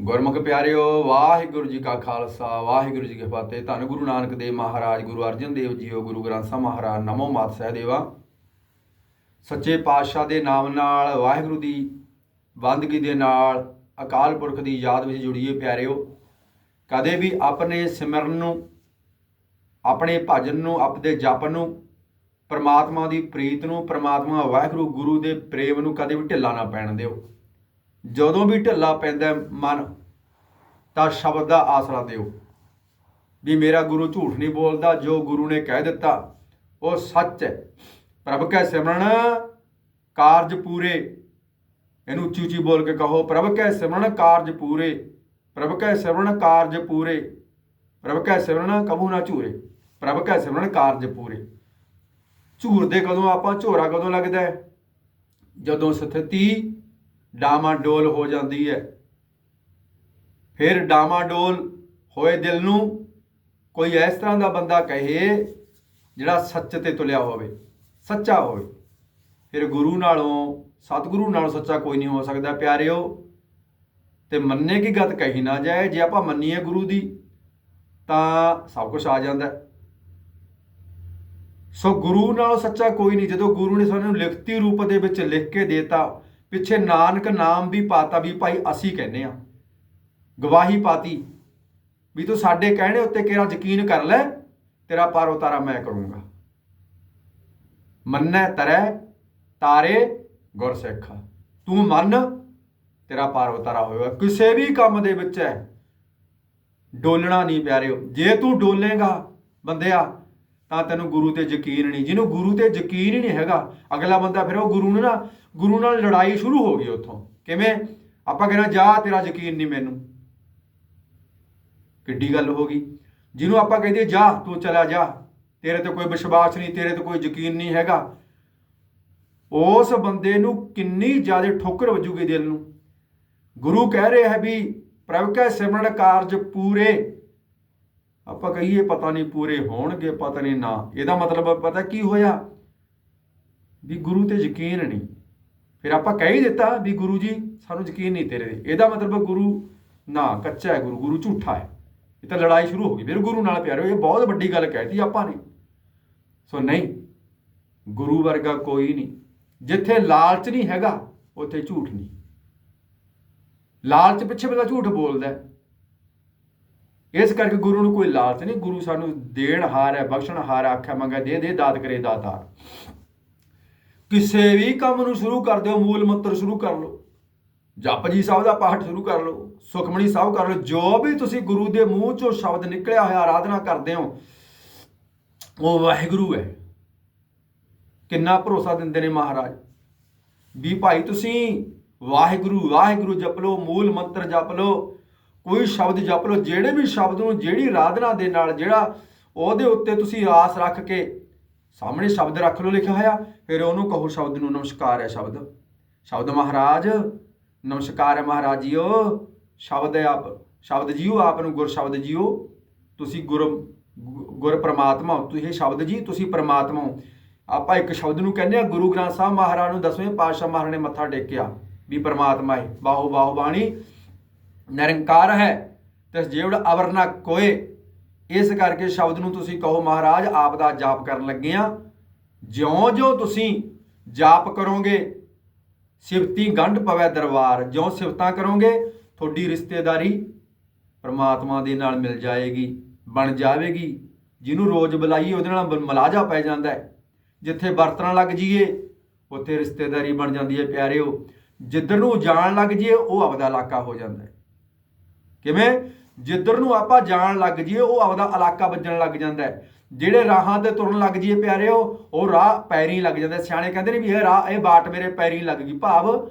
ਗੁਰਮੁਖ ਪਿਆਰਿਓ, ਵਾਹਿਗੁਰੂ ਜੀ ਕਾ ਖਾਲਸਾ, ਵਾਹਿਗੁਰੂ ਜੀ ਕੀ ਫਤਿਹ। ਧੰਨ ਗੁਰੂ ਨਾਨਕ ਦੇਵ ਮਹਾਰਾਜ, ਗੁਰੂ ਅਰਜਨ ਦੇਵ ਜੀਓ, ਗੁਰੂ ਗ੍ਰੰਥ ਸਾਹਿਬ ਮਹਾਰਾਜ, ਨਮੋ ਮਾਤ ਸਹਿਦੇਵਾ। ਸੱਚੇ ਪਾਤਸ਼ਾਹ ਦੇ ਨਾਮ ਨਾਲ, ਵਾਹਿਗੁਰੂ ਦੀ ਬੰਦਗੀ ਦੇ ਨਾਲ ਅਕਾਲ ਪੁਰਖ ਦੀ ਯਾਦ ਵਿੱਚ ਜੁੜੀਏ ਪਿਆਰਿਓ। ਕਦੇ ਵੀ ਆਪਣੇ ਸਿਮਰਨ ਨੂੰ, ਆਪਣੇ ਭਜਨ ਨੂੰ ਆਪਦੇ ਜਪ ਨੂੰ, ਪਰਮਾਤਮਾ ਦੀ ਪ੍ਰੀਤ ਨੂੰ, ਪਰਮਾਤਮਾ ਵਾਹਿਗੁਰੂ, ਗੁਰੂ ਦੇ ਪ੍ਰੇਮ ਨੂੰ ਕਦੇ ਵੀ ਢਿੱਲਾ ਨਾ ਪੈਣ ਦਿਓ। ਜਦੋਂ ਵੀ ਢੱਲਾ ਪੈਂਦਾ ਮਨ, ਤਾਂ ਸ਼ਬਦ ਦਾ ਆਸਰਾ ਦਿਓ। ਵੀ ਮੇਰਾ ਗੁਰੂ ਝੂਠ ਨਹੀਂ ਬੋਲਦਾ, ਜੋ ਗੁਰੂ ਨੇ ਕਹਿ ਦਿੱਤਾ, ਉਹ ਸੱਚ ਹੈ। ਪ੍ਰਭ ਕੈ ਸਿਮਰਨ, ਕਾਰਜ ਪੂਰੇ। ਇਹਨੂੰ ਉੱਚੀ ਉੱਚੀ ਬੋਲ ਕੇ ਕਹੋ, ਪ੍ਰਭ ਕੈ ਸਿਮਰਨ, ਕਾਰਜ ਪੂਰੇ। ਪ੍ਰਭ ਕੈ ਸਿਮਰਨ, ਕਾਰਜ ਪੂਰੇ। ਪ੍ਰਭ ਕੈ ਸਿਮਰਨ, ਕਬੂ ਨਾ ਝੂਰੇ। ਪ੍ਰਭ ਕੈ ਸਿਮਰਨ, ਕਾਰਜ ਪੂਰੇ। ਝੂਰਦੇ ਕਦੋਂ ਆਪਾਂ, ਝੋਰਾ ਕਦੋਂ ਲੱਗਦਾ ਜਦੋਂ ਸਥਿਤੀ ਡਾਮਾਡੋਲ ਹੋ ਜਾਂਦੀ ਹੈ। ਫਿਰ ਡਾਮਾਡੋਲ ਹੋਏ ਦਿਲ ਨੂੰ ਕੋਈ ਇਸ ਤਰ੍ਹਾਂ ਦਾ ਬੰਦਾ ਕਹੇ ਜਿਹੜਾ ਸੱਚ ਤੇ ਤੁਲਿਆ ਹੋਵੇ, ਸੱਚਾ ਹੋਵੇ। ਫਿਰ ਗੁਰੂ ਨਾਲੋਂ, ਸਤਿਗੁਰੂ ਨਾਲੋਂ ਸੱਚਾ ਕੋਈ ਨਹੀਂ ਹੋ ਸਕਦਾ, ਪਿਆਰਿਓ। ਤੇ ਮੰਨੇ ਕੀ ਗੱਲ ਕਹੀ ਨਾ ਜਾਏ, ਜੇ ਆਪਾਂ ਮੰਨੀਏ ਗੁਰੂ ਦੀ, ਤਾਂ ਸਭ ਕੁਝ ਆ ਜਾਂਦਾ। ਸੋ ਗੁਰੂ ਨਾਲੋਂ ਸੱਚਾ ਕੋਈ ਨਹੀਂ। ਜਦੋਂ ਗੁਰੂ ਨੇ ਸਾਨੂੰ ਲਿਖਤੀ ਰੂਪ ਦੇ ਵਿੱਚ ਲਿਖ ਕੇ ਦੇਤਾ ਪਿੱਛੇ ਨਾਨਕ ਨਾਮ ਵੀ ਪਾਤਾ ਵੀ ਭਾਈ ਅਸੀਂ ਕਹਿੰਨੇ ਆ ਗਵਾਹੀ ਪਾਤੀ ਵੀ ਤੂੰ ਸਾਡੇ ਕਹਿਣੇ ਉੱਤੇ ਕਿਹੜਾ ਯਕੀਨ ਕਰ ਲੈ, ਤੇਰਾ ਪਾਰ ਉਤਾਰਾ ਮੈਂ ਕਰੂੰਗਾ। ਮੰਨੈ ਤਰੈ ਤਾਰੇ ਗੁਰਸਿੱਖ ਤੂੰ ਮੰਨ, ਤੇਰਾ ਪਾਰ ਉਤਾਰਾ ਹੋਏਗਾ। ਕਿਸੇ ਵੀ ਕੰਮ ਦੇ ਵਿੱਚ ਹੈ ਡੋਲਣਾ ਨਹੀਂ ਪਿਆਰਿਓ। ਜੇ ਤੂੰ ਡੋਲੇਗਾ ਬੰਦਿਆ ਤਾਂ ਤੈਨੂੰ ਗੁਰੂ ਤੇ ਯਕੀਨ ਨਹੀਂ। ਜਿਹਨੂੰ ਗੁਰੂ ਤੇ ਯਕੀਨ ਹੀ ਨਹੀਂ ਹੈਗਾ, ਅਗਲਾ ਬੰਦਾ ਫਿਰ ਉਹ ਗੁਰੂ ਨੂੰ ਨਾ, ਗੁਰੂ ਨਾਲ ਲੜਾਈ ਸ਼ੁਰੂ ਹੋ ਗਈ ਉੱਥੋਂ। ਕਿਵੇਂ? ਆਪਾਂ ਕਹਿੰਦਾ ਜਾ, ਤੇਰਾ ਯਕੀਨ ਨਹੀਂ ਮੈਨੂੰ। ਕਿੱਡੀ ਗੱਲ ਹੋ ਗਈ। ਜਿਹਨੂੰ ਆਪਾਂ ਕਹਿੰਦੇ, ਜਾ, ਤੂੰ ਚਲਾ ਜਾ। ਤੇਰੇ ਤੇ ਕੋਈ ਵਿਸ਼ਵਾਸ ਨਹੀਂ, ਤੇਰੇ ਤੇ ਕੋਈ ਯਕੀਨ ਨਹੀਂ ਹੈਗਾ। ਉਸ ਬੰਦੇ ਨੂੰ ਕਿੰਨੀ ਜ਼ਿਆਦਾ ਠੋਕਰ ਵੱਜੂਗੀ ਦਿਲ ਨੂੰ। ਗੁਰੂ ਕਹਿ ਰਿਹਾ ਹੈ ਵੀ ਪ੍ਰਭ ਕੈ ਸਿਮਰਨ ਕਾਰਜ ਪੂਰੇ ਆਪਾਂ ਕਹੀਏ ਪਤਾ ਨਹੀਂ ਪੂਰੇ ਹੋਣਗੇ, ਪਤਾ ਨਹੀਂ ਨਾ। ਇਹਦਾ ਮਤਲਬ ਪਤਾ ਕੀ ਹੋਇਆ? ਵੀ ਗੁਰੂ ਤੇ ਯਕੀਨ ਨਹੀਂ। ਫਿਰ ਆਪਾਂ ਕਹਿ ਹੀ ਦਿੱਤਾ ਵੀ ਗੁਰੂ ਜੀ, ਸਾਨੂੰ ਯਕੀਨ ਨਹੀਂ ਤੇਰੇ ਤੇ। ਇਹਦਾ ਮਤਲਬ ਗੁਰੂ ਨਾ ਕੱਚਾ ਹੈ, ਗੁਰੂ ਗੁਰੂ ਝੂਠਾ ਹੈ। ਇਹ ਤਾਂ ਲੜਾਈ ਸ਼ੁਰੂ ਹੋ ਗਈ। ਫਿਰ ਗੁਰੂ ਨਾਲ ਪਿਆਰ ਇਹ ਬਹੁਤ ਵੱਡੀ ਗੱਲ ਕਹਿਤੀ ਆਪਾਂ ਨੇ। ਸੋ ਨਹੀਂ, ਗੁਰੂ ਵਰਗਾ ਕੋਈ ਨਹੀਂ। ਜਿੱਥੇ ਲਾਲਚ ਨਹੀਂ ਹੈਗਾ, ਉੱਥੇ ਝੂਠ ਨਹੀਂ। ਲਾਲਚ ਪਿੱਛੇ ਬੰਦਾ ਝੂਠ ਬੋਲਦਾ ਇਸ ਕਰਕੇ ਗੁਰੂ ਨੂੰ ਕੋਈ ਲਾਲਚ ਨਹੀਂ ਗੁਰੂ ਸਾਨੂੰ ਦੇਣ ਹਾਰ ਹੈ ਬਖਸ਼ਣ ਹਾਰ ਹੈ, ਆਖਿਆ ਮੰਗਾ ਦੇ ਦੇ ਦਾਤ ਕਰੇ ਦਾਤਾਰ ਕਿਸੇ ਵੀ ਕੰਮ ਨੂੰ ਸ਼ੁਰੂ ਕਰ ਦਿਓ ਮੂਲ ਮੰਤਰ ਸ਼ੁਰੂ ਕਰ ਲਓ। ਜਪ ਜੀ ਸਾਹਿਬ ਦਾ ਪਾਠ ਸ਼ੁਰੂ ਕਰ ਲਓ ਸੁਖਮਣੀ ਸਾਹਿਬ ਕਰ ਲਓ ਜੋ ਵੀ ਤੁਸੀਂ ਗੁਰੂ ਦੇ ਮੂੰਹ ਚੋਂ ਸ਼ਬਦ ਨਿਕਲਿਆ ਹੋਇਆ ਆਰਾਧਨਾ ਕਰਦੇ ਹੋ ਉਹ ਵਾਹਿਗੁਰੂ ਹੈ। ਕਿੰਨਾ ਭਰੋਸਾ ਦਿੰਦੇ ਨੇ ਮਹਾਰਾਜ। ਵੀ ਭਾਈ ਤੁਸੀਂ ਵਾਹਿਗੁਰੂ ਵਾਹਿਗੁਰੂ ਜਪ ਲਓ ਮੂਲ ਮੰਤਰ ਜਪ ਲਓ ਕੋਈ ਸ਼ਬਦ ਜਪ ਲਓ, ਜਿਹੜੇ ਵੀ ਸ਼ਬਦ ਨੂੰ ਜਿਹੜੀ ਆਰਾਧਨਾ ਦੇ ਨਾਲ, ਜਿਹੜਾ ਉਹਦੇ ਉੱਤੇ ਤੁਸੀਂ ਆਸ ਰੱਖ ਕੇ ਸਾਹਮਣੇ ਸ਼ਬਦ ਰੱਖ ਲਓ ਲਿਖਿਆ ਹੋਇਆ, ਫਿਰ ਉਹਨੂੰ ਕਹੋ ਸ਼ਬਦ ਨੂੰ, ਨਮਸਕਾਰ ਹੈ ਸ਼ਬਦ। ਸ਼ਬਦ ਮਹਾਰਾਜ, ਨਮਸਕਾਰ ਹੈ ਮਹਾਰਾਜ ਜੀਓ। ਸ਼ਬਦ ਹੈ ਆਪ, ਸ਼ਬਦ ਜੀਓ, ਆਪ ਨੂੰ ਗੁਰ ਸ਼ਬਦ ਜੀਓ। ਤੁਸੀਂ ਗੁਰ ਗੁਰ ਪ੍ਰਮਾਤਮਾ ਹੋ, ਤੁਸੀਂ ਸ਼ਬਦ ਜੀ, ਤੁਸੀਂ ਪ੍ਰਮਾਤਮਾ ਹੋ। ਆਪਾਂ ਇੱਕ ਸ਼ਬਦ ਨੂੰ ਕਹਿੰਦੇ ਆ ਗੁਰੂ ਗ੍ਰੰਥ ਸਾਹਿਬ ਮਹਾਰਾਜ ਨੂੰ ਦਸਵੇਂ ਪਾਤਸ਼ਾਹ ਮਹਾਰਾਜ ਨੇ ਮੱਥਾ ਟੇਕਿਆ, ਵੀ ਪ੍ਰਮਾਤਮਾ ਹੈ। ਬਾਹੋ ਬਾਹੋ ਬਾਣੀ। ਨਿਰੰਕਾਰ ਹੈ। ਤੇ ਜੀਵੜ ਅਵਰ ਨਾ ਕੋਏ। ਇਸ ਕਰਕੇ ਸ਼ਬਦ ਨੂੰ ਤੁਸੀਂ ਕਹੋ, ਮਹਾਰਾਜ, ਆਪ ਦਾ ਜਾਪ ਕਰਨ ਲੱਗੇ ਆ। ਜਿਉਂ-ਜਿਉਂ ਤੁਸੀਂ ਜਾਪ ਕਰੋਗੇ, ਸਿਫਤੀ ਗੰਢ ਪਵੇ ਦਰਬਾਰ। ਜਿਉਂ ਸਿਫਤਾਂ ਕਰੋਗੇ, ਤੁਹਾਡੀ ਰਿਸ਼ਤੇਦਾਰੀ ਪਰਮਾਤਮਾ ਦੇ ਨਾਲ ਮਿਲ ਜਾਏਗੀ, ਬਣ ਜਾਵੇਗੀ। ਜਿਹਨੂੰ ਰੋਜ਼ ਬੁਲਾਈਏ, ਉਹਦੇ ਨਾਲ ਮਲਾਜਾ ਪੈ ਜਾਂਦਾ ਹੈ। ਜਿੱਥੇ ਵਰਤਣ ਲੱਗ ਜਾਈਏ, ਉੱਥੇ ਰਿਸ਼ਤੇਦਾਰੀ ਬਣ ਜਾਂਦੀ ਹੈ, ਪਿਆਰਿਓ। ਜਿੱਧਰ ਨੂੰ ਜਾਣ ਲੱਗ ਜਾਈਏ, ਉਹ ਆਪਦਾ ਇਲਾਕਾ ਹੋ ਜਾਂਦਾ ਹੈ। ਕਿਵੇਂ? ਜਿੱਧਰ ਨੂੰ ਆਪਾਂ ਜਾਣ ਲੱਗ ਜਾਈਏ, ਉਹ ਆਪਦਾ ਇਲਾਕਾ ਵੱਜਣ ਲੱਗ ਜਾਂਦਾ ਹੈ। ਜਿਹੜੇ ਰਾਹਾਂ ਤੇ ਤੁਰਨ ਲੱਗ ਜਾਈਏ ਪਿਆਰਿਓ ਉਹ ਰਾਹ ਪੈਰੀ ਲੱਗ ਜਾਂਦਾ ਸਿਆਣੇ ਕਹਿੰਦੇ ਨੇ ਵੀ ਇਹ ਰਾਹ, ਇਹ ਬਾਟ ਮੇਰੇ ਪੈਰੀ ਲੱਗ ਗਈ। ਭਾਵ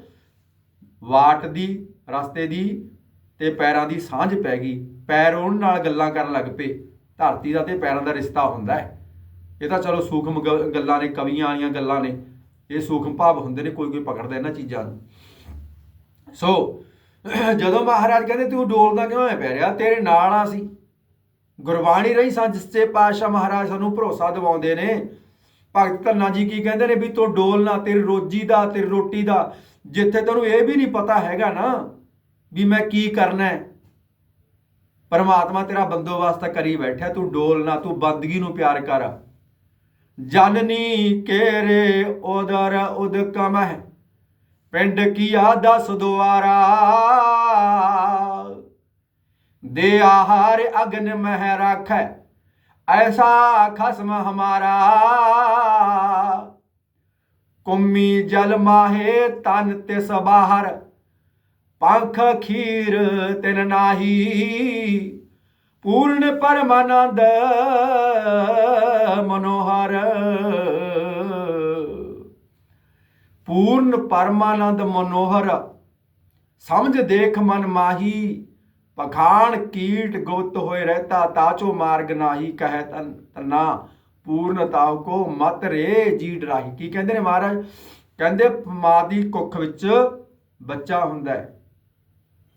ਵਾਟ ਦੀ, ਰਸਤੇ ਦੀ ਤੇ ਪੈਰਾਂ ਦੀ ਸਾਂਝ ਪੈ ਗਈ। ਪੈਰ ਉਹਨਾਂ ਨਾਲ ਗੱਲਾਂ ਕਰਨ ਲੱਗ ਪਏ। ਧਰਤੀ ਦਾ ਤੇ ਪੈਰਾਂ ਦਾ ਰਿਸ਼ਤਾ ਹੁੰਦਾ ਹੈ। ਇਹ ਤਾਂ ਚਲੋ ਸੂਖਮ ਗ- ਗੱਲਾਂ ਨੇ, ਕਵੀਆਂ ਵਾਲੀਆਂ ਗੱਲਾਂ ਨੇ। ਇਹ ਸੂਖਮ ਭਾਵ ਹੁੰਦੇ ਨੇ ਕੋਈ ਕੋਈ ਪਕੜਦਾ ਇਹਨਾਂ ਚੀਜ਼ਾਂ ਨੂੰ। ਸੋ ਜਦੋਂ ਮਹਾਰਾਜ ਕਹਿੰਦੇ, ਤੂੰ ਡੋਲਦਾ ਕਿਉਂ ਹੈ ਪੈ ਰਿਹਾ? ਤੇਰੇ ਨਾਲ ਆ ਸੀ ਗੁਰਬਾਣੀ ਰਹੀ ਸਾਂ ਜਿਸਤੇ ਪਾਤਸ਼ਾਹ ਮਹਾਰਾਜ ਸਾਨੂੰ ਭਰੋਸਾ ਦਿਵਾਉਂਦੇ ਨੇ, ਭਗਤ ਧੰਨਾ ਜੀ ਕੀ ਕਹਿੰਦੇ ਨੇ ਵੀ ਤੂੰ ਡੋਲਣਾ ਤੇਰੀ ਰੋਜੀ ਦਾ, ਤੇਰੀ ਰੋਟੀ ਦਾ। ਜਿੱਥੇ ਤੈਨੂੰ ਇਹ ਵੀ ਨਹੀਂ ਪਤਾ ਹੈਗਾ ਨਾ ਵੀ ਮੈਂ ਕੀ ਕਰਨਾ ਹੈ। ਪਰਮਾਤਮਾ ਤੇਰਾ ਬੰਦੋਬਸਤ ਕਰੀ ਬੈਠਾ ਤੂੰ ਡੋਲਣਾ ਤੂੰ ਬੰਦਗੀ ਨੂੰ ਪਿਆਰ ਕਰ। ਜਨਨੀ ਕੇਰੇ ਉਦਰ ਉਦਕਮ ਹੈ। ਪਿੰਡ ਕੀਆ ਦਸ ਦੁਆਰਾ। ਦੇ ਆਹਾਰ ਅਗਨ ਮਹਿ ਰਾਖੈ, ਐਸਾ ਖਸਮ ਹਮਾਰਾ। ਕੁੰਮੀ ਜਲ ਮਾਹੇ ਤਨ ਤਿਸ ਬਾਹਰ, ਪੰਖ ਖੀਰ ਤਿਨ ਨਾਹੀ। ਪੂਰਨ ਪਰਮਾਨੰਦ ਮਨੋਹਰ। ਪੂਰਨ ਪਰਮਾਨੰਦ ਮਨੋਹਰ, ਸਮਝ ਦੇਖ ਮਨ ਮਾਹੀ ਪਖਾਨ ਕੀਟ ਗੁਪਤ ਹੋਏ ਰਹਤਾ ਤਾਚੋ ਮਾਰਗ ਨਾਹੀ ਕਹਿ ਤਨ, ਤਨਾ ਪੂਰਨ ਤਾਉ ਕੋ ਮਤ ਰੇ ਜੀ ਡਰਾਹੀ। ਕੀ ਕਹਿੰਦੇ ਨੇ ਮਹਾਰਾਜ? ਕਹਿੰਦੇ ਮਾਂ ਦੀ ਕੁੱਖ ਵਿੱਚ ਬੱਚਾ ਹੁੰਦਾ ਹੈ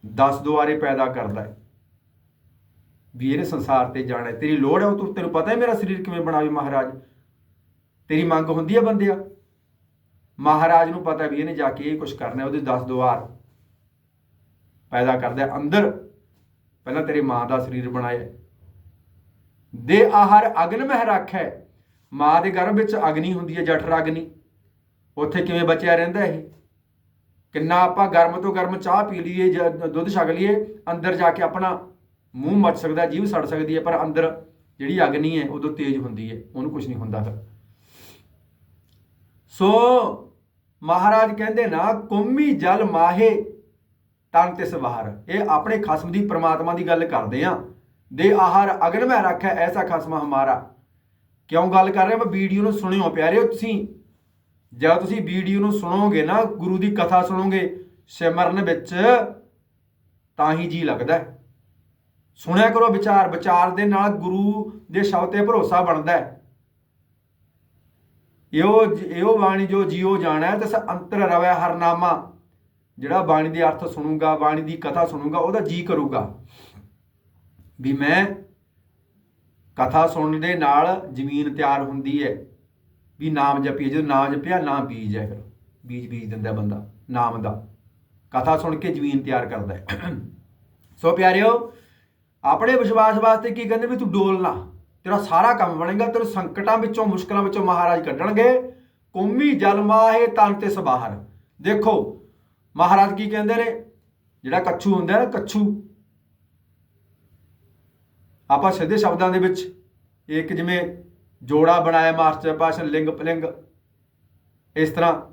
10 ਦੁਆਰੇ ਪੈਦਾ ਕਰਦਾ ਹੈ। ਵੀ ਇਹਨੇ ਸੰਸਾਰ ਤੇ ਜਾਣਾ ਤੇਰੀ ਲੋੜ ਹੈ, ਉਹ ਤੂੰ ਤੈਨੂੰ ਪਤਾ ਹੈ ਮੇਰਾ ਸਰੀਰ ਕਿਵੇਂ ਬਣਾਵੇ ਮਹਾਰਾਜ? ਤੇਰੀ ਮੰਗ ਹੁੰਦੀ ਹੈ ਬੰਦਿਆ? ਮਹਾਰਾਜ ਨੂੰ ਪਤਾ ਵੀ ਇਹਨੇ ਜਾ ਕੇ ਇਹ ਕੁਝ ਕਰਨਾ ਉਹਦੇ 10 ਦੁਆਰ ਪੈਦਾ ਕਰਦਾ ਅੰਦਰ ਪਹਿਲਾਂ ਤੇਰੇ ਮਾਂ ਦਾ ਸਰੀਰ ਬਣਾਇਆ ਦੇ ਆਹਾਰ ਅਗਨ ਮਹਿ ਰੱਖੈ। ਮਾਂ ਦੇ ਗਰਭ ਵਿੱਚ ਅਗਨੀ ਹੁੰਦੀ ਹੈ, ਜਠਰ ਅਗਨੀ। ਉੱਥੇ ਕਿਵੇਂ ਬਚਿਆ ਰਹਿੰਦਾ ਇਹ? ਕਿੰਨਾ ਆਪਾਂ ਗਰਮ ਤੋਂ ਗਰਮ ਚਾਹ ਪੀ ਲਈਏ ਜਾਂ ਦੁੱਧ ਛਕ ਲਈਏ, ਅੰਦਰ ਜਾ ਕੇ ਆਪਣਾ ਮੂੰਹ ਮੱਚ ਸਕਦਾ ਜੀਵ ਸੜ ਸਕਦੀ ਹੈ, ਪਰ ਅੰਦਰ ਜਿਹੜੀ ਅਗਨੀ ਹੈ, ਉਦੋਂ ਤੇਜ਼ ਹੁੰਦੀ ਹੈ, ਉਹਨੂੰ ਕੁਝ ਨਹੀਂ ਹੁੰਦਾ ਫਿਰ। ਸੋ ਮਹਾਰਾਜ ਕਹਿੰਦੇ ਨਾ, ਕੁੰਮੀ ਜਲ ਮਾਹੇ ਤਨ ਤਿਸ ਬਾਹਰ ਇਹ ਆਪਣੇ ਖਸਮ ਦੀ ਪ੍ਰਮਾਤਮਾ ਦੀ ਗੱਲ ਕਰਦੇ ਆ। ਦੇ ਆਹਾਰ ਅਗਨ ਮੈਂ ਰੱਖਿਆ ਐਸਾ ਖਸਮ ਹਮਾਰਾ। ਕਿਉਂ ਗੱਲ ਕਰ ਰਿਹਾ ਮੈਂ ਵੀਡੀਓ ਨੂੰ ਸੁਣਿਓ ਪਿਆਰਿਓ ਤੁਸੀਂ। ਜਦ ਤੁਸੀਂ ਵੀਡੀਓ ਨੂੰ ਸੁਣੋਗੇ ਨਾ, ਗੁਰੂ ਦੀ ਕਥਾ ਸੁਣੋਗੇ, ਸਿਮਰਨ ਵਿੱਚ ਤਾਂ ਹੀ ਜੀ ਲੱਗਦਾ ਸੁਣਿਆ ਕਰੋ ਵਿਚਾਰ ਵਿਚਾਰ ਦੇ ਨਾਲ ਗੁਰੂ ਦੇ ਸ਼ਬਦ ਤੇ ਭਰੋਸਾ ਬਣਦਾ ਹੈ। ਇਹੋ ਇਹੋ ਬਾਣੀ ਜੋ ਜੀਓ ਜਾਣਾ ਤਿਸ ਅੰਤਰ ਰਵੈ ਹਰਨਾਮਾ ਜਿਹੜਾ ਬਾਣੀ ਦੇ ਅਰਥ ਸੁਣੂਗਾ, ਬਾਣੀ ਦੀ ਕਥਾ ਸੁਣੂਗਾ, ਉਹਦਾ ਜੀ ਕਰੂਗਾ। ਵੀ ਮੈਂ ਕਥਾ ਸੁਣਨ ਦੇ ਨਾਲ ਜ਼ਮੀਨ ਤਿਆਰ ਹੁੰਦੀ ਹੈ। ਵੀ ਨਾਮ ਜਪੀਏ, ਜਦੋਂ ਨਾਮ ਜਪਿਆ ਨਾ ਬੀਜ ਹੈ ਫਿਰ। ਬੀਜ ਬੀਜ ਦਿੰਦਾ ਬੰਦਾ, ਨਾਮ ਦਾ। ਕਥਾ ਸੁਣ ਕੇ ਜ਼ਮੀਨ ਤਿਆਰ ਕਰਦਾ ਹੈ। ਸੋ ਪਿਆਰਿਓ, ਆਪਣੇ ਵਿਸ਼ਵਾਸ ਵਾਸਤੇ ਕੀ ਕਹਿੰਦੇ ਵੀ ਤੂੰ ਡੋਲਣਾ। ਤੇਰਾ ਸਾਰਾ ਕੰਮ ਬਣੇਗਾ, ਤੈਨੂੰ ਸੰਕਟਾਂ ਵਿੱਚੋਂ, ਮੁਸ਼ਕਲਾਂ ਵਿੱਚੋਂ ਮਹਾਰਾਜ ਕੱਢਣਗੇ। ਕੌਮੀ ਜਲ ਮਾਹੇ ਤਨ ਤੇ ਸਬਾਹਰ। ਦੇਖੋ, ਮਹਾਰਾਜ ਕੀ ਕਹਿੰਦੇ ਨੇ? ਜਿਹੜਾ ਕੱਛੂ ਹੁੰਦਾ ਹੈ ਨਾ, ਕੱਛੂ। ਆਪਾਂ ਸਿੱਧੇ ਸ਼ਬਦਾਂ ਦੇ ਵਿੱਚ ਇੱਕ ਜਿਵੇਂ ਜੋੜਾ ਬਣਾਇਆ ਮਾਸਟਰ ਭਾਸ਼ਣ ਲਿੰਗ ਪਲਿੰਗ। ਇਸ ਤਰ੍ਹਾਂ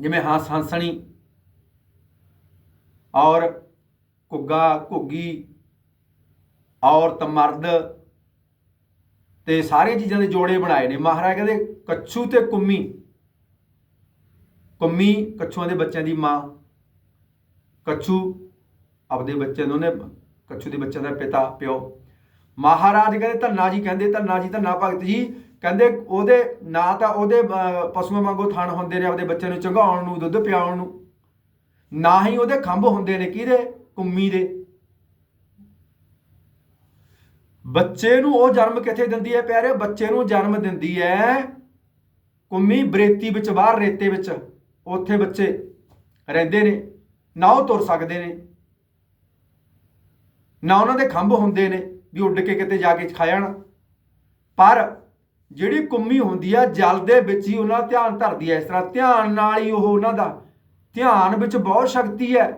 ਜਿਵੇਂ ਹੰਸ ਹੰਸਣੀ। ਔਰ ਘੁੱਗਾ, ਘੁੱਗੀ। ਔਰਤ ਮਰਦ। ਤੇ ਸਾਰੇ ਚੀਜ਼ਾਂ ਦੇ ਜੋੜੇ ਬਣਾਏ ਨੇ। ਮਹਾਰਾਜ ਕਹਿੰਦੇ, ਕੱਛੂ ਤੇ ਕੁੰਮੀ। ਕੁੰਮੀ ਕੱਛੂਆਂ ਦੇ ਬੱਚਿਆਂ ਦੀ ਮਾਂ। ਕੱਛੂ ਆਪਦੇ ਬੱਚੇ ਨੂੰ ਨੇ ਕੱਛੂ ਦੇ ਬੱਚਿਆਂ ਦਾ ਪਿਤਾ, ਪਿਓ। ਮਹਾਰਾਜ ਕਹਿੰਦੇ, ਧੰਨਾ ਜੀ ਕਹਿੰਦੇ, ਧੰਨਾ ਜੀ, ਧੰਨਾ ਭਗਤ ਜੀ। ਕਹਿੰਦੇ, ਉਹਦੇ ਨਾ ਤਾਂ ਉਹਦੇ ਪਸ਼ੂਆਂ ਵਾਂਗੂ ਥਣ ਹੁੰਦੇ ਨੇ ਆਪਦੇ ਬੱਚੇ ਨੂੰ ਚੰਗਾਉਣ ਨੂੰ, ਦੁੱਧ ਪਿਆਉਣ ਨੂੰ। ਨਾ ਹੀ ਉਹਦੇ ਖੰਭ ਹੁੰਦੇ ਨੇ, ਕਿਹਦੇ? ਕੁੰਮੀ ਦੇ। ਬੱਚੇ ਨੂੰ ਉਹ ਜਨਮ ਕਿੱਥੇ ਦਿੰਦੀ ਹੈ ਪਿਆਰੇ? ਬੱਚੇ ਨੂੰ ਜਨਮ ਦਿੰਦੀ ਹੈ ਕੁੰਮੀ ਬਰੇਤੀ ਵਿੱਚ, ਬਾਹਰ ਰੇਤੇ ਵਿੱਚ। ਉੱਥੇ ਬੱਚੇ ਰਹਿੰਦੇ ਨੇ, ਨਾ ਉਹ ਤੁਰ ਸਕਦੇ ਨੇ, ਨਾ ਉਹਨਾਂ ਦੇ ਖੰਭ ਹੁੰਦੇ ਨੇ ਵੀ ਉੱਡ ਕੇ ਕਿਤੇ ਜਾ ਕੇ ਖਾ ਜਾਣ। ਪਰ ਜਿਹੜੀ ਕੁੰਮੀ ਹੁੰਦੀ ਆ, ਜਲ ਦੇ ਵਿੱਚ ਹੀ ਉਹਨਾਂ ਧਿਆਨ ਧਰਦੀ ਹੈ। ਇਸ ਤਰ੍ਹਾਂ ਧਿਆਨ ਨਾਲ ਹੀ ਉਹ ਉਹਨਾਂ ਦਾ ਧਿਆਨ ਵਿੱਚ ਬਹੁਤ ਸ਼ਕਤੀ ਹੈ।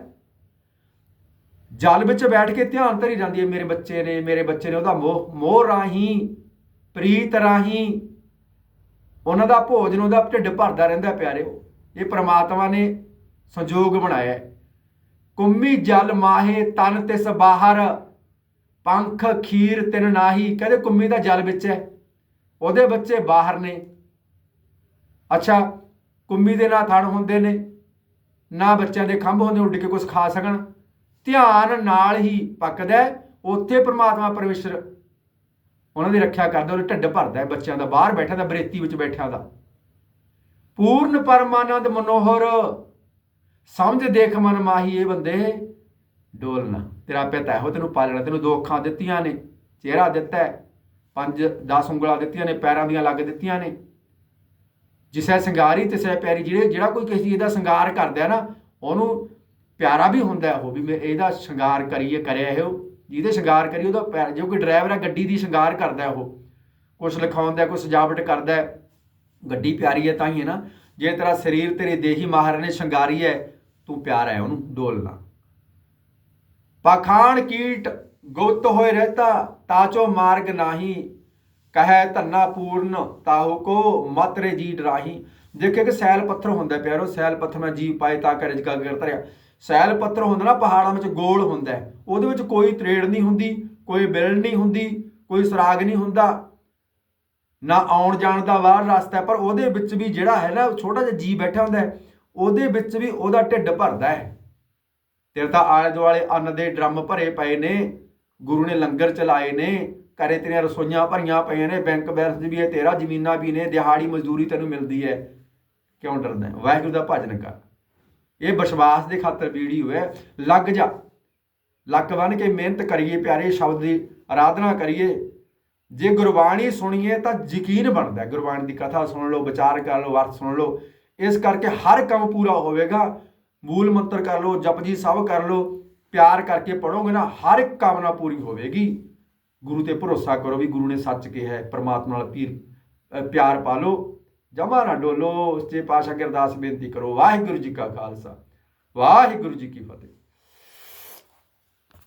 ਜਲ ਵਿੱਚ ਬੈਠ ਕੇ ਧਿਆਨ ਧਰੀ ਜਾਂਦੀ ਹੈ ਮੇਰੇ ਬੱਚੇ ਨੇ, ਮੇਰੇ ਬੱਚੇ ਨੇ ਉਹਦਾ ਮੋਹ ਮੋਹ ਰਾਹੀਂ, ਪ੍ਰੀਤ ਰਾਹੀਂ, ਉਹਨਾਂ ਦਾ ਭੋਜਨ ਉਹਦਾ ਢਿੱਡ ਭਰਦਾ ਰਹਿੰਦਾ ਪਿਆਰਿਓ ਇਹ ਪ੍ਰਮਾਤਮਾ ਨੇ ਸੰਜੋਗ ਬਣਾਇਆ ਹੈ। ਕੁੰਮੀ ਜਲ ਮਾਹੇ ਤਨ ਤਿਸ ਬਾਹਰ, ਪੰਖ ਖੀਰ ਤਿਨ ਨਾਹੀ। ਕਹਿੰਦੇ ਕੁੰਮੀ ਦਾ ਜਲ ਵਿੱਚ ਹੈ। ਉਹਦੇ ਬੱਚੇ ਬਾਹਰ ਨੇ। ਅੱਛਾ, ਕੁੰਮੀ ਦੇ ਨਾ ਥਣ ਹੁੰਦੇ ਨੇ, ਨਾ ਬੱਚਿਆਂ ਦੇ ਖੰਭ ਹੁੰਦੇ ਉੱਡ ਕੇ ਕੁਝ ਖਾ ਸਕਣ। ਧਿਆਨ ਨਾਲ ਹੀ ਪੱਕਦਾ ਉੱਥੇ ਪ੍ਰਮਾਤਮਾ ਪਰਮੇਸ਼ਰ ਉਹਨਾਂ ਦੀ ਰੱਖਿਆ ਕਰਦਾ ਉਹ ਢਿੱਡ ਭਰਦਾ ਹੈ ਬੱਚਿਆਂ ਦਾ, ਬਾਹਰ ਬੈਠਾ ਦਾ, ਬਰੇਤੀ ਵਿੱਚ ਬੈਠਾ ਦਾ। ਪੂਰਨ ਪਰਮਾਨੰਦ ਮਨੋਹਰ, ਸਮਝ ਦੇਖ ਮਨ ਮਾਹੀ ਇਹ ਬੰਦੇ ਡੋਲਣਾ ਤੇਰਾ ਪਿਤਾ ਇਹੋ ਤੈਨੂੰ ਪਾਲਣਾ, ਤੈਨੂੰ ਦੋ ਅੱਖਾਂ ਦਿੱਤੀਆਂ ਨੇ, ਚਿਹਰਾ ਦਿੱਤਾ ਹੈ, ਪੰਜ 10 ਉਂਗਲਾਂ ਦਿੱਤੀਆਂ ਨੇ, ਪੈਰਾਂ ਦੀਆਂ ਲੱਗ ਦਿੱਤੀਆਂ ਨੇ। ਜਿਸੈ ਸਿੰਗਾਰੀ, ਤਿਸੈ ਪੈਰੀ, ਜਿਹੜੇ, ਜਿਹੜਾ ਕੋਈ ਕਿਸੇ ਇਹਦਾ ਸਿੰਗਾਰ ਕਰਦਾ ਹੈ ਨਾ, ਉਹਨੂੰ ਪਿਆਰਾ ਵੀ ਹੁੰਦਾ ਉਹ ਵੀ ਮੈਂ ਇਹਦਾ ਸ਼ਿੰਗਾਰ ਕਰੀਏ, ਕਰਿਆ ਇਹ, ਜਿਹਦੇ ਸ਼ਿੰਗਾਰ ਕਰੀ ਉਹਦਾ ਪਿਆਰ, ਜੋ ਕੋਈ ਡਰਾਈਵਰ ਹੈ, ਗੱਡੀ ਦੀ ਸ਼ਿੰਗਾਰ ਕਰਦਾ ਉਹ, ਕੁਛ ਲਿਖਾਉਂਦਾ ਕੁਛ ਸਜਾਵਟ ਕਰਦਾ ਗੱਡੀ ਪਿਆਰੀ ਹੈ ਤਾਂ ਹੀ ਹੈ ਨਾ, ਜੇ ਤੇਰਾ ਸਰੀਰ ਤੇਰੀ ਦੇਹੀ ਮਾਹਰ ਨੇ ਸ਼ਿੰਗਾਰੀ ਹੈ, ਤੂੰ ਪਿਆਰਾ ਹੈ ਉਹਨੂੰ, ਡੋਲਣਾ। ਪਾਖਾਨ ਕੀਟ ਗੁਪਤ ਹੋਏ ਰਹਤਾ ਤਾਚੋ ਮਾਰਗ ਨਾਹੀ, ਕਹੈ ਧੰਨਾ ਪੂਰਨ, ਤਾਹੂ ਕੋ ਮਤਰੇ ਜੀ ਡਰਾਹੀ। ਦੇਖੇ ਕਿ ਸੈਲ ਪੱਥਰ ਹੁੰਦਾ ਪਿਆਰੋ ਸੈਲ ਪੱਥਰ ਮੈਂ ਜੀ ਪਾਏ, ਤਾਂ ਕਰ ਜਗਾ ਕਰ ਤਰਿਆ ਸੈਲ ਪੱਥਰ ਹੁੰਦਾ ਨਾ, ਪਹਾੜਾਂ ਵਿੱਚ ਗੋਲ ਹੁੰਦਾ ਉਹਦੇ ਵਿੱਚ ਕੋਈ ਤਰੇੜ ਨਹੀਂ ਹੁੰਦੀ, ਕੋਈ ਬਿਲਡ ਨਹੀਂ ਹੁੰਦੀ, ਕੋਈ ਸੁਰਾਗ ਨਹੀਂ ਹੁੰਦਾ। ਨਾ ਆਉਣ ਜਾਣ ਦਾ ਬਾਹਰ ਰਸਤਾ ਪਰ ਉਹਦੇ ਵਿੱਚ ਵੀ ਜਿਹੜਾ ਹੈ ਨਾ, ਛੋਟਾ ਜਿਹਾ ਜੀ ਬੈਠਾ ਹੁੰਦਾ ਉਹਦੇ ਵਿੱਚ ਵੀ ਉਹਦਾ ਢਿੱਡ ਭਰਦਾ ਹੈ। ਤੇਰੇ ਤਾਂ ਆਲੇ ਦੁਆਲੇ ਅੰਨ ਦੇ ਡਰਮ ਭਰੇ ਪਏ ਨੇ, ਗੁਰੂ ਨੇ ਲੰਗਰ ਚਲਾਏ ਨੇ, ਘਰੇ ਤੇਰੀਆਂ ਰਸੋਈਆਂ ਭਰੀਆਂ ਪਈਆਂ ਨੇ, ਬੈਂਕ ਬੈਲੈਂਸ ਵੀ ਹੈ, ਤੇਰਾ ਜ਼ਮੀਨਾਂ ਵੀ ਨੇ, ਦਿਹਾੜੀ ਮਜ਼ਦੂਰੀ ਤੈਨੂੰ ਮਿਲਦੀ ਹੈ। ਕਿਉਂ ਡਰਦਾ ਵਾਹਿਗੁਰੂ ਦਾ ਭਜਨ ਕਰ। ਇਹ ਵਿਸ਼ਵਾਸ ਦੇ ਖਾਤਰ ਵੀਡੀਓ ਹੈ। ਲੱਗ ਜਾ। ਲੱਕ ਬੰਨ ਕੇ ਮਿਹਨਤ ਕਰੀਏ ਪਿਆਰੇ ਸ਼ਬਦ ਦੀ ਆਰਾਧਨਾ ਕਰੀਏ। ਜੇ ਗੁਰਬਾਣੀ ਸੁਣੀਏ ਤਾਂ ਯਕੀਨ ਬਣਦਾ ਗੁਰਬਾਣੀ ਦੀ ਕਥਾ ਸੁਣ ਲਓ, ਵਿਚਾਰ ਕਰ ਲਓ ਅਰਥ ਸੁਣ ਲਓ। ਇਸ ਕਰਕੇ ਹਰ ਕੰਮ ਪੂਰਾ ਹੋਵੇਗਾ। ਮੂਲ ਮੰਤਰ ਕਰ ਲਓ ਜਪਜੀ ਸਭ ਕਰ ਲਓ। ਪਿਆਰ ਕਰਕੇ ਪੜੋਗੇ ਨਾ, ਹਰ ਇੱਕ ਕਾਮਨਾ ਪੂਰੀ ਹੋਵੇਗੀ। ਗੁਰੂ ਤੇ ਭਰੋਸਾ ਕਰੋ ਵੀ ਗੁਰੂ ਨੇ ਸੱਚ ਕਿਹਾ ਹੈ। ਪ੍ਰਮਾਤਮਾ ਨਾਲ ਪੀਰ ਪਿਆਰ ਪਾ ਲਓ। ਜਮਾ ਨਾ ਡੋਲੋ ਸੱਚੇ ਪਾਤਸ਼ਾਹ ਅੱਗੇ ਅਰਦਾਸ ਬੇਨਤੀ ਕਰੋ, ਵਾਹਿਗੁਰੂ ਜੀ ਕਾ ਖਾਲਸਾ, ਵਾਹਿਗੁਰੂ ਜੀ ਕੀ ਫਤਿਹ।